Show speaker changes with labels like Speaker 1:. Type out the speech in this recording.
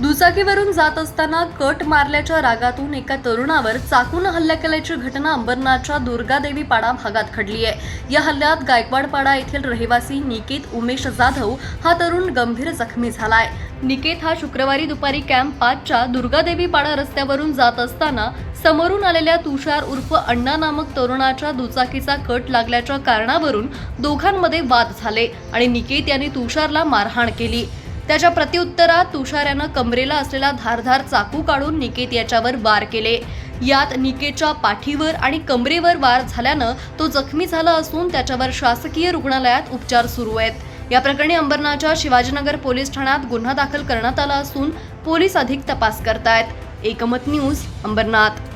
Speaker 1: दुचाकीवरून जात असताना कट मारल्याच्या रागातून एका तरुणावर चाकून हल्ला केल्याची घटना अंबरनाथच्या दुर्गादेवी पाडा भागात घडली आहे. या हल्ल्यात गायकवाड पाडा येथील रहिवासी निकेत उमेश जाधव हा तरुण गंभीर जखमी झाला आहे निकेत हा शुक्रवारी दुपारी कॅम्प पाचच्या दुर्गादेवी पाडा रस्त्यावरून जात असताना समोरून आलेल्या तुषार उर्फ अण्णा नामक तरुणाच्या दुचाकीचा कट लागल्याच्या कारणावरून दोघांमध्ये वाद झाले आणि निकेत यांनी तुषारला मारहाण केली. त्याच्या प्रत्युत्तरात तुषार यानं कमरेला असलेला धारधार चाकू काढून निकेत याच्यावर वार केले. यात निकेतच्या पाठीवर आणि कमरेवर वार झाल्यानं तो जखमी झाला असून त्याच्यावर शासकीय रुग्णालयात उपचार सुरू आहेत. या प्रकरणी अंबरनाथच्या शिवाजीनगर पोलीस ठाण्यात गुन्हा दाखल करण्यात आला असून पोलीस अधिक तपास करतायत. एकमत न्यूज अंबरनाथ.